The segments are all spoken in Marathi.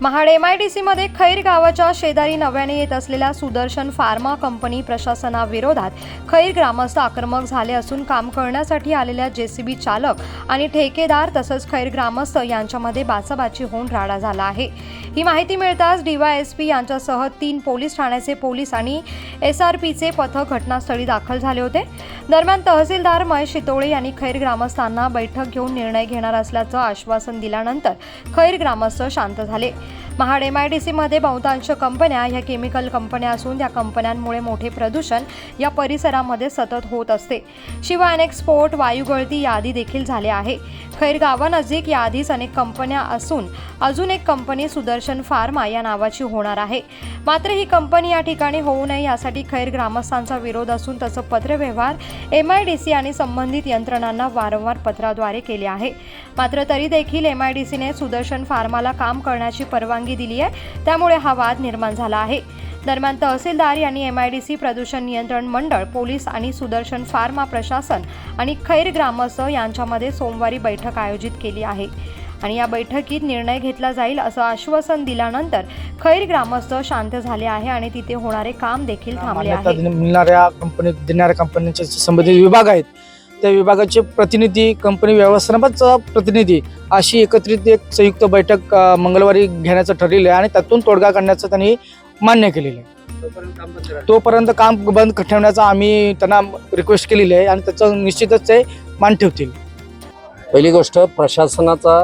महाड एम आय डी सीमध्ये खैर गावाच्या शेजारी नव्याने येत असलेल्या सुदर्शन फार्मा कंपनी प्रशासनाविरोधात खैर ग्रामस्थ आक्रमक झाले असून काम करण्यासाठी आलेल्या जेसीबी चालक आणि ठेकेदार तसंच खैर ग्रामस्थ यांच्यामध्ये बाचाबाची होऊन राडा झाला आहे. ही माहिती मिळताच डीवायएसपी यांच्यासह तीन पोलीस ठाण्याचे पोलीस आणि एस आर पीचे पथक घटनास्थळी दाखल झाले होते. दरम्यान तहसीलदार महेश शितोळे यांनी खैर ग्रामस्थांना बैठक घेऊन निर्णय घेणार असल्याचं आश्वासन दिल्यानंतर खैर ग्रामस्थ शांत झाले. महाड एम आय डी सीमध्ये बहुतांश कंपन्या ह्या केमिकल कंपन्या असून त्या कंपन्यांमुळे मोठे प्रदूषण या परिसरामध्ये सतत होत असते. शिवाय अनेक स्फोट वायुगळती यादी देखील झाले आहे. खैर गावानजीक याआधीच अनेक कंपन्या असून अजून एक कंपनी सुदर्शन फार्मा या नावाची होणार आहे. मात्र ही कंपनी या ठिकाणी होऊ नये यासाठी खैर ग्रामस्थांचा विरोध असून तसं पत्रव्यवहार एम आय डी सी आणि संबंधित यंत्रणांना वारंवार पत्राद्वारे केले आहे. मात्र तरी देखील एम आय डी सीने सुदर्शन फार्माला काम करण्याची परवानगी दिली आहे. त्यामुळे हा वाद निर्माण झाला आहे. दरम्यान तहसीलदार यांनी एम आय डी सी प्रदूषण नियंत्रण मंडळ पोलीस आणि सुदर्शन फार्मा प्रशासन आणि खैर ग्रामस्थ यांच्यामध्ये सोमवारी बैठक आयोजित केली आहे. आणि या बैठकीत निर्णय घेतला जाईल असं आश्वासन दिल्यानंतर खैर ग्रामस्थ शांत झाले आहे आणि तिथे होणारे काम देखील थांबले आहे. मिळणाऱ्या कंपनी देणाऱ्या कंपन्यांचे संबंधित विभाग आहेत त्या विभागाचे प्रतिनिधी कंपनी व्यवस्थापनाचा प्रतिनिधी अशी एकत्रित एक संयुक्त बैठक मंगळवारी घेण्याचं ठरलेलं आहे आणि त्यातून तोडगा काढण्याचं त्यांनी मान्य केलेलं आहे. तोपर्यंत काम बंद ठेवण्याचा आम्ही त्यांना रिक्वेस्ट केलेली आहे आणि त्याचं निश्चितच ते मान ठेवतील. पहिली गोष्ट प्रशासनाचा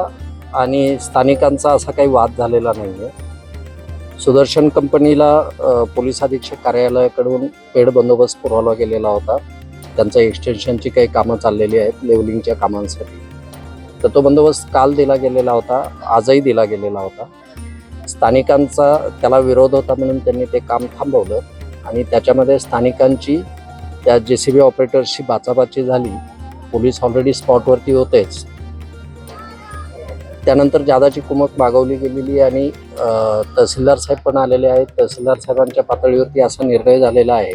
आणि स्थानिकांचा असा काही वाद झालेला नाही आहे सुदर्शन कंपनीला पोलीस अधीक्षक कार्यालयाकडून पेड बंदोबस्त पुरवला गेलेला होता. त्यांच्या एक्सटेन्शनची काही कामं चाललेली आहेत लेवलिंगच्या कामांसाठी. तर तो बंदोबस्त काल दिला गेलेला होता आजही दिला गेलेला होता. स्थानिकांचा त्याला विरोध होता म्हणून त्यांनी ते काम थांबवलं आणि त्याच्यामध्ये स्थानिकांची त्या जे सी बी ऑपरेटर्सची बाचाबाची झाली. पोलीस ऑलरेडी स्पॉटवरती होतेच. त्यानंतर जादाची कुमक मागवली गेलेली आणि तहसीलदार साहेब पण आलेले आहेत. तहसीलदार साहेबांच्या पातळीवरती असा निर्णय झालेला आहे.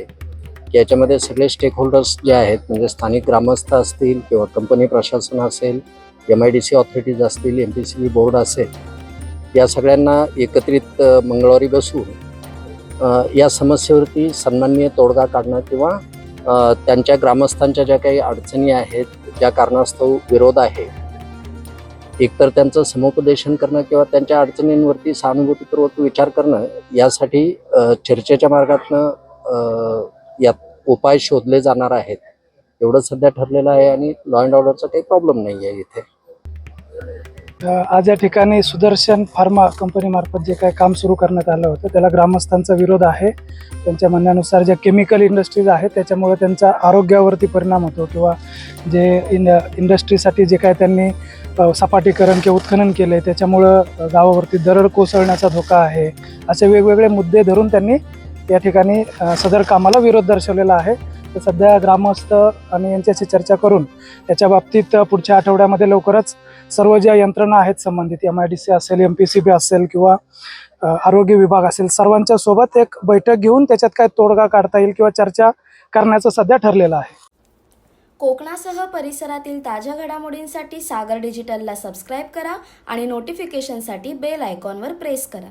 याच्यामध्ये सगळे स्टेक होल्डर्स जे आहेत म्हणजे स्थानिक ग्रामस्थ असतील किंवा कंपनी प्रशासन असेल M I D C authorities असतील M P C B board असेल या सगळ्यांना एकत्रित मंगळवारी बसून या समस्येवरती सन्माननीय तोडगा काढणं किंवा त्यांच्या ग्रामस्थांच्या ज्या काही अडचणी आहेत ज्या कारणास्तव विरोध आहे. एकतर त्यांचं समुपदेशन करणं किंवा त्यांच्या अडचणींवरती सहानुभूतीपूर्वक विचार करणं यासाठी चर्चेच्या मार्गातनं यात उपाय शोधले जाणार आहेत. एवढं सध्या ठरलेलं आहे आणि लॉ अँड ऑर्डरचा काही प्रॉब्लेम नाही आहे इथे. आज या ठिकाणी सुदर्शन फार्मा कंपनीमार्फत जे काही काम सुरू करण्यात आलं होतं त्याला ग्रामस्थांचा विरोध आहे. त्यांच्या म्हणण्यानुसार ज्या केमिकल इंडस्ट्रीज आहेत त्याच्यामुळे त्यांचा आरोग्यावरती परिणाम होतो किंवा जे इंड इंडस्ट्रीसाठी जे काय त्यांनी सपाटीकरण किंवा उत्खनन केलं आहे त्याच्यामुळं गावावरती दरड कोसळण्याचा धोका आहे. असे वेगवेगळे मुद्दे धरून त्यांनी या ठिकाणी सदर कामाला विरोध दर्शवलेला आहे. तर सध्या ग्रामस्थ आणि यांच्याशी चर्चा करून याच्या बाबतीत पुढच्या आठवड्यामध्ये लवकरच सर्व ज्या यंत्रणा आहेत संबंधित एम आय डी सी असेल एम पी सी बी असेल किंवा आरोग्य विभाग असेल सर्वांच्या सोबत एक बैठक घेऊन त्याच्यात काय तोडगा काढता येईल किंवा चर्चा करण्याचं सध्या ठरलेलं आहे. कोकणासह परिसरातील ताज्या घडामोडींसाठी सागर डिजिटलला सबस्क्राईब करा आणि नोटिफिकेशनसाठी बेल आयकॉनवर प्रेस करा.